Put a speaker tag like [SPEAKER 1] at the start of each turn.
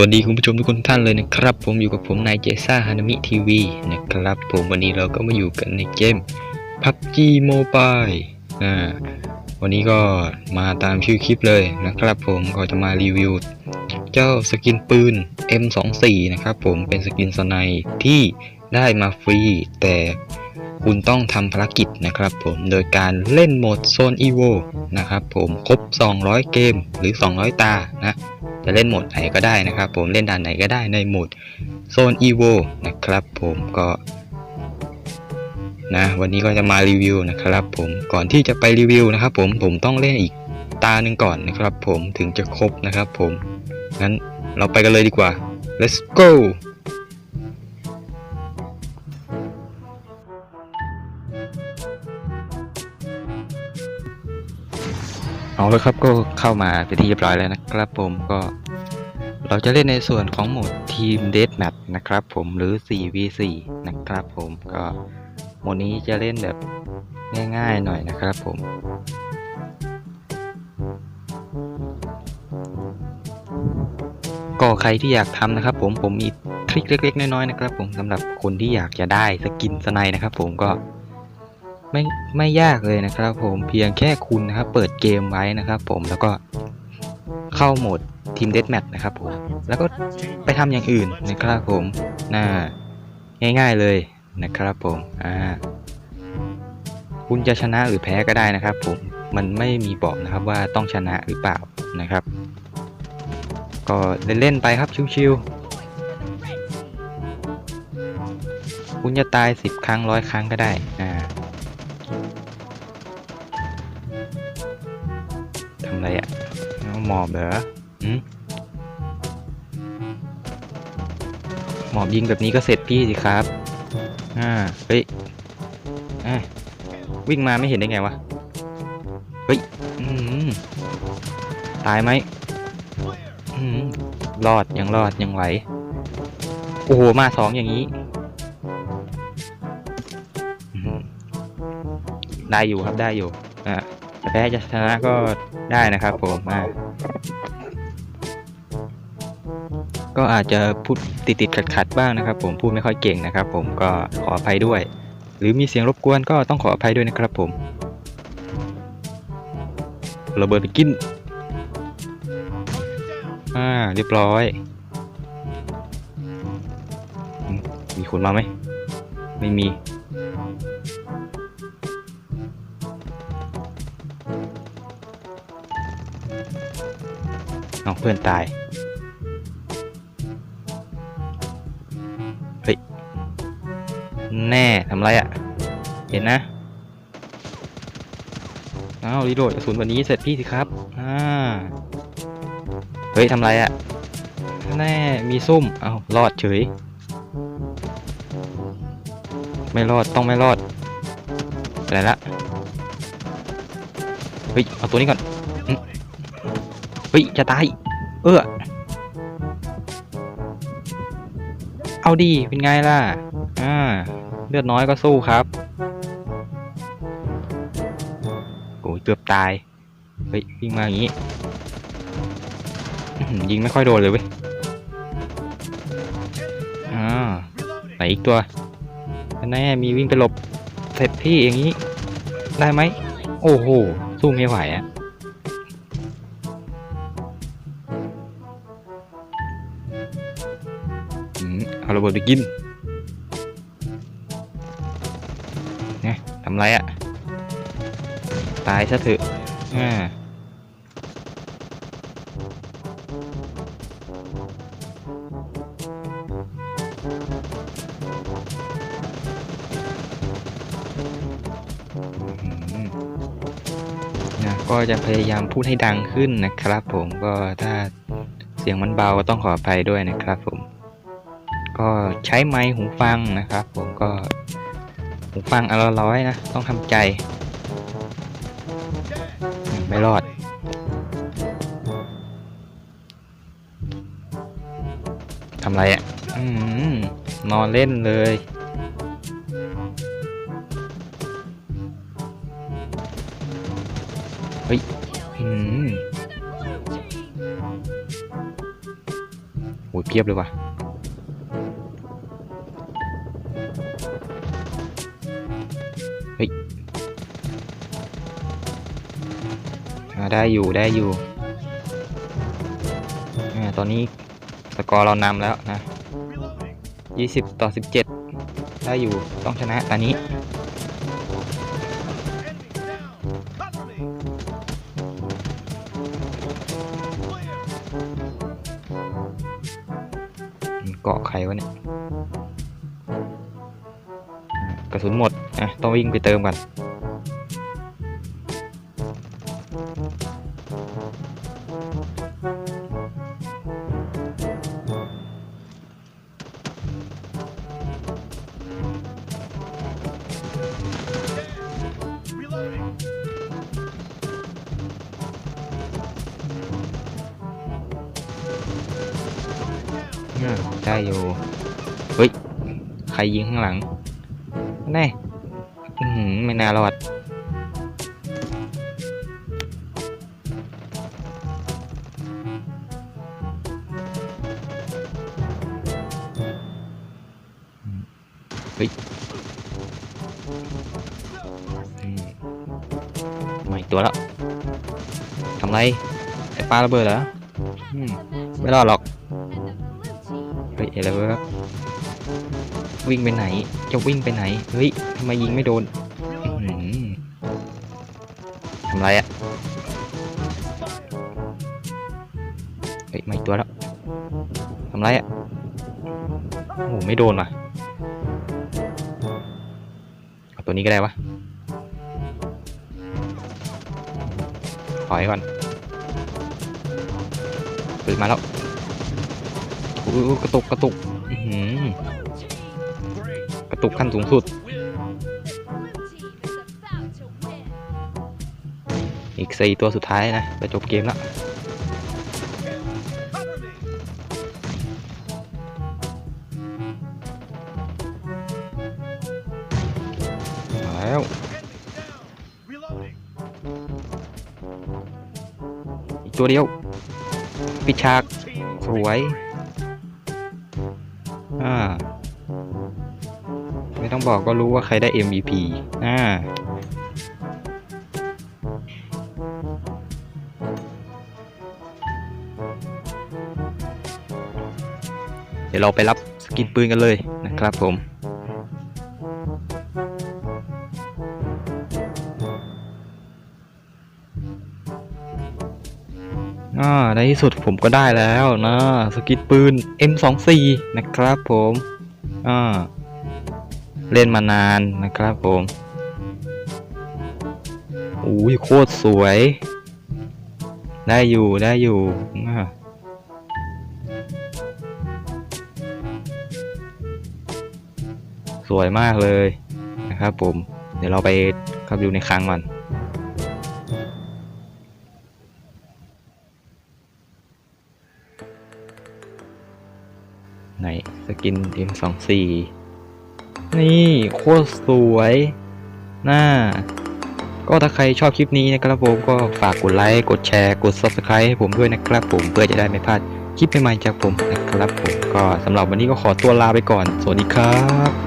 [SPEAKER 1] วัสดีคุณผู้ชมทุกคนท่านเลยนะครับ ผมอยู่กับผมนายเจซ่าฮานามิทีวีนะครับผมวันนี้เราก็มาอยู่กันในเกม PUBG Mobile อ่าวันนี้ก็มาตามชื่อคลิปเลยนะครับผมก็จะมารีวิว เจ้าสกินปืน M24 นะครับผมเป็นสกินสไนที่ได้มาฟรี แต่คุณต้องทำภารกิจนะครับผมโดยการเล่นโหมดโซน EVO นะครับผมครบ 200 เกมหรือ 200 ตานะ จะเล่นโหมดไหนก็ได้นะครับ ผมเล่นด่านไหนก็ได้ในโหมดโซน EVO นะครับ ผมก็นะวันนี้ก็จะมารีวิวนะครับ ผมก่อนที่จะไปรีวิวนะครับ ผมผมต้องเล่นอีกตาหนึ่งก่อนนะครับ ผมถึงจะครบนะครับ ผมงั้นเราไปกันเลยดีกว่า let's go เอาเลยครับก็เข้ามาเป็นที่เรียบร้อยแล้ว นะครับผมก็เราจะเล่นในส่วนของโหมดทีมเด a แม h นะครับผมหรือ 4v4 นะครับผมก็โหมดนี้จะเล่นแบบง่ายๆหน่อยนะครับผมก็ใครที่อยากทำนะครับ ผมผมมีทริคเล็กๆ น้อยๆนะครับ ผมสำหรับคนที่อยากจะได้สกินสไนนะครับ ผมก็ไม่ไม่ยากเลยนะครับ ผมเพียงแค่คุณนะครับ เปิดเกมไว้นะครับ ผมแล้วก็ เข้าโหมดทีมเด a แม h นะครับผม แล้วก็ไปทำอย่างอื่นนะครับผมน่าง่ายๆเลยนะครับผมอ่าคุณจะชนะหรือแพ้ก็ได้นะครับผม มันไม่มีบอกนะครับว่าต้องชนะหรือเปล่านะครับ ก็เล่นๆไปครับชิวๆ คุณจะตาย 10 ครั้งร้อยครั้งก็ได้อ่าทำไรอะ่ะ หมอบเหรอหืมหมอบยิงแบบนี้ก็เสร็จพี่สิครับ อ่า เฮ้ยอะวิ่งมาไม่เห็นได้ไงวะ เฮ้ย อืมตายไหมอืมรอด ยังรอด ยังไหว โอ้โห มาสองอย่างนี้ ได้อยู่ครับ ได้อยู่ อ่า แพ้จะชนะก็ได้นะครับผมอ่าก็อาจจะพูดติดติดขัดขัดบ้างนะครับ ผมพูดไม่ค่อยเก่งนะครับ ผมก็ขออภัยด้วย หรือมีเสียงรบกวนก็ต้องขออภัยด้วยนะครับ ผมระเบิดกินอ่าเรียบร้อย มีคนมาไหมไม่มี เอาเพื่อนตาย เฮ้ย แน่ทำไรอะ่ะ เห็นนะเอารีโหลดกระสุนวันนี้เสร็จพี่สิครับ อ่า เฮ้ยทำไรอะ่ะ แน่มีซุ่ม เอารอดเฉย ไม่รอดต้องไม่รอดไปไหนละ เฮ้ย เอาตัวนี้ก่อน ฮ้ยจะตาย เออ เอาดีเป็นไงล่ะ อ่า เลือดน้อยก็สู้ครับโอ้ยเกือบตาย เฮ้ยวิ่งมาอย่างนี้ ยิงไม่ค่อยโดนเลยเว้ย อ่า ไหนอีกตัวแน่มีวิ่งไปหลบเสร็จพี่อย่างนี้ ได้ไหม โอ้โห สู้ไม่ไหวอะ ระเบิดไปกินนี่ยทำไรอะ่ะตายซะเถอะอ่าอืมนะก็จะพยายามพูดให้ดังขึ้นนะครับผมก็ถ้าเสียงมันเบาก็ต้องขออภัยด้วยนะครับผม ก็ใช้ไม้หูฟังนะครับ ผมก็หูฟังอละร้อยนะ ต้องทำใจ ไม่รอดทำไรอะ่ะนอนเล่นเลยเฮ้ยอืมโหเพียบเลยว่ะ ได้อยู่ได้อยู่อตอนนี้สกอร์เรานำแล้วนะ 20 ต่อ 17 ได้อยู่ต้องชนะตอนนี้เกาะใครวะเนี่ย กระสุนหมดอะต้องวิ่งไปเติมกันอ่า ได้อยู่ เฮ้ย ใครยิงข้างหลัง แน่อือหือไม่น่ารอดเฮ้ยอืมมาอีกตัวแล้วทำไรไอ้ปลาระเบิดเหรออืมไม่รอดหรอก วิ่งไปไหน จะวิ่งไปไหน เฮ้ยทำไมยิงไม่โดนทำไรอะเฮ้ยมาอีกตัวแล้วทำไรอะโอ้โหไม่โดนว่ะเอาตัวนี้ก็ได้วะถอยก่อนปืนมาแล้วกระตุกกระตุก อื้อหือ ระตุกขั้นสูงสุด อีกสี่ตัวสุดท้ายนะ จะจบเกมแล้วแล้วอีกตัวเดียว ปิดฉาก สวย อ่า ไม่ต้องบอกก็รู้ว่าใครได้ MVP อ่าเดี๋ยวเราไปรับสกินปืนกันเลยนะครับผมอ่าในที่สุดผมก็ได้แล้วนะ สกินปืน M24 นะครับผม อ่า เล่นมานานนะครับผมอุ้ยโคตรสวย ได้อยู่ได้อยู่สวยมากเลยนะครับผม เดี๋ยวเราไปเข้าไปดูในคลังก่อนไหนสกิน M24 นี่โคตรสวยน่าก็ถ้าใครชอบคลิปนี้นะครับผมก็ฝากกดไลค์ กดแชร์ กด Subscribe ให้ผมด้วยนะครับผมเพื่อจะได้ไม่พลาดคลิปใหม่ๆจากผมนะครับผมก็สำหรับวันนี้ก็ขอตัวลาไปก่อน สวัสดีครับ